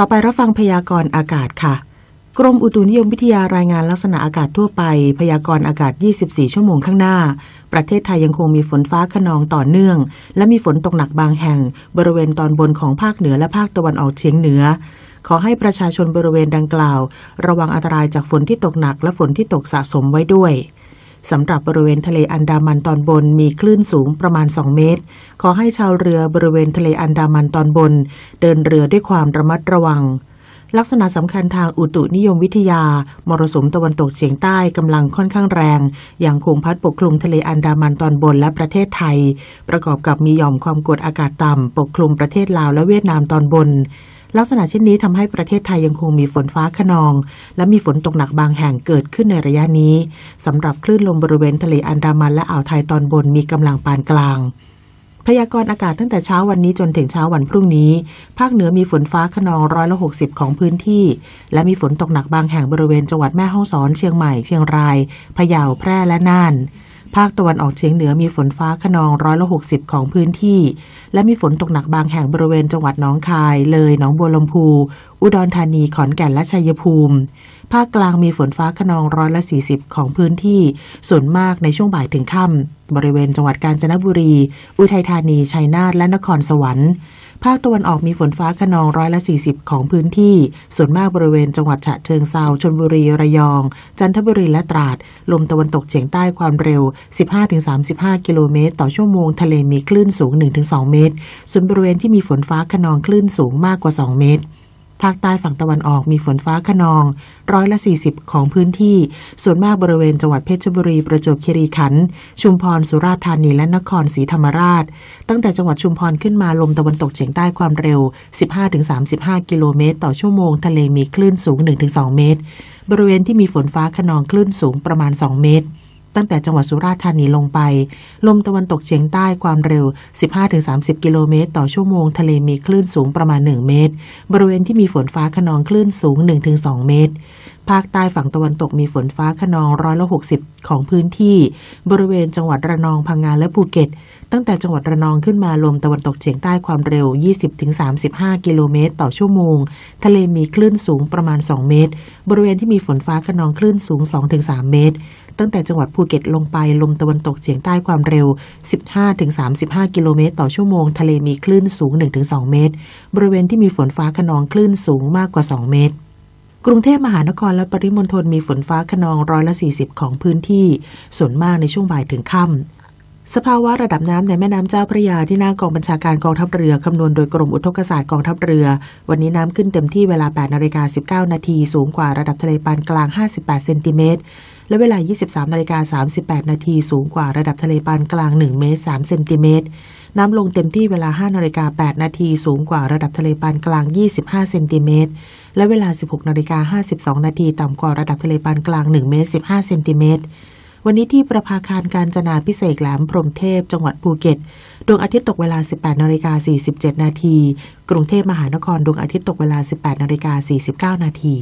ต่อไปรับฟังพยากรณ์อากาศค่ะ กรมอุตุนิยมวิทยารายงานลักษณะอากาศทั่วไป พยากรณ์อากาศ 24 ชั่วโมงข้างหน้า ประเทศไทยยังคงมีฝนฟ้าขนองต่อเนื่อง และมีฝนตกหนักบางแห่ง บริเวณตอนบนของภาคเหนือและภาคตะวันออกเฉียงเหนือ ขอให้ประชาชนบริเวณดังกล่าว ระวังอันตรายจากฝนที่ตกหนักและฝนที่ตกสะสมไว้ด้วย สำหรับบริเวณทะเลอันดามันตอนบนมีคลื่นสูงประมาณ 2 เมตร ขอให้ชาวเรือบริเวณทะเลอันดามันตอนบน เดินเรือด้วยความระมัดระวัง ลักษณะสำคัญทางอุตุนิยมวิทยา มรสุมตะวันตกเฉียงใต้กำลังค่อนข้างแรง อย่างคงพัดปกคลุมทะเลอันดามันตอนบนและประเทศไทย ประกอบกับมีหย่อมความกดอากาศต่ำปกคลุมประเทศลาวและเวียดนามตอนบน ลักษณะเช่นนี้ทำให้ประเทศไทยยังคงมีฝนฟ้าขนอง และมีฝนตกหนักบางแห่งเกิดขึ้นในระยะนี้สำหรับคลื่นลมบริเวณทะเลอันดามันและอ่าวไทยตอนบนมีกำลังปานกลาง พยากรณ์อากาศตั้งแต่เช้าวันนี้จนถึงเช้าวันพรุ่งนี้ ภาคเหนือมีฝนฟ้าขนองร้อยละหกสิบของพื้นที่ และมีฝนตกหนักบางแห่งบริเวณจังหวัดแม่ฮ่องสอนเชียงใหม่เชียงราย พะเยาแพร่และน่าน ภาคตะวันออกเฉียงเหนือมีฝนฟ้าขนองร้อยละหกสิบของพื้นที่ และมีฝนตกหนักบางแห่งบริเวณจังหวัดน้องคาย เลยหนองบัวลำพู อุดรธานีขอนแก่นและชัยภูมิ ภาคกลางมีฝนฟ้าขนองร้อยละสี่สิบของพื้นที่ ส่วนมากในช่วงบ่ายถึงค่ำบริเวณจังหวัดกาญจนบุรี อุทัยธานี ชัยนาท และนครสวรรค์ ภาคตะวันออกมีฝนฟ้าขนองร้อยละ 40 ของพื้นที่ ส่วนมากบริเวณจังหวัดฉะเชิงเซาชนบุรี ระยอง จันทบุรี และตราด ลมตะวันตกเฉียงใต้ความเร็ว 15-35 กิโลเมตร ต่อชั่วโมง ทะเลมีคลื่นสูง 1-2 เมตร ส่วนบริเวณที่มีฝนฟ้าขนองคลื่นสูงมากกว่า 2 เมตร ภาคใต้ฝั่งตะวันออกมีฝนฟ้าขนอง ร้อยละ 40 ของพื้นที่ ส่วนมากบริเวณจังหวัดเพชรบุรี ประจวบคีรีขันธ์ ชุมพร สุราษฎร์ธานี และนครศรีธรรมราช ตั้งแต่จังหวัดชุมพรขึ้นมาลมตะวันตกเฉียงใต้ความเร็ว 15-35 กิโลเมตร ต่อชั่วโมง ทะเลมีคลื่นสูง 1-2 เมตร บริเวณที่มีฝนฟ้าขนองคลื่นสูงประมาณ 2 เมตร ตั้งแต่จังหวัดสุราษฎร์ธานีลงไป ลมตะวันตกเฉียงใต้ความเร็ว 15-30 กิโลเมตร ต่อชั่วโมง ทะเลมีคลื่นสูงประมาณ 1 เมตร บริเวณที่มีฝนฟ้าขนองคลื่นสูง 1-2 เมตร ภาคใต้ฝั่งตะวันตกมีฝนฟ้าขนองร้อยละ60 ของพื้นที่ บริเวณจังหวัดระนองพังงาและภูเก็ต ตั้งแต่จังหวัดระนองขึ้นมาลมตะวันตกเฉียงใต้ความเร็ว 20-35 กิโลเมตร ต่อชั่วโมง ทะเลมีคลื่นสูงประมาณ 2 เมตร บริเวณที่มีฝนฟ้าขนองคลื่นสูง 2-3 เมตรตั้งแต่จังหวัดภูเก็ตลงไปลมตะวันตกเฉียงใต้ความเร็ว 15-35 กิโลเมตร ต่อชั่วโมง ทะเลมีคลื่นสูง 1-2 เมตร บริเวณที่มีฝนฟ้าขนองคลื่นสูงมากกว่า 2 เมตร กรุงเทพมหานครและปริมณฑลมีฝนฟ้าขนองร้อยละ 40 ของพื้นที่ ส่วนมากในช่วงบ่ายถึงค่ำสภาวะระดับน้ำในแม่น้ำเจ้าพระยาที่หน้ากองบัญชาการกองทัพเรือคำนวณโดยกรมอุทกศาสตร์กองทัพเรือ วันนี้น้ำขึ้นเต็มที่เวลา 8 นาฬิกา 19 นาที สูงกว่าระดับทะเลปานกลาง 58 เซนติเมตร และเวลา 23 นาฬิกา 38 นาที สูงกว่าระดับทะเลปานกลาง 1 เมตร 3 เซนติเมตร น้ำลงเต็มที่เวลา 5 นาฬิกา 8 นาที สูงกว่าระดับทะเลปานกลาง 25 เซนติเมตร และเวลา 16นาฬิกา52 นาทีต่ำกว่าระดับทะเลปานกลาง 1 เมตร 15 เซนติเมตร วันนี้ที่ประภาคารการจนาพิเศษแหลมพรมเทพ จังหวัดภูเก็ต ดวงอาทิตย์ตกเวลา 18นาฬิกา47 นาที กรุงเทพมหานคร ดวงอาทิตย์ตกเวลา 18นาฬิกา49 นาที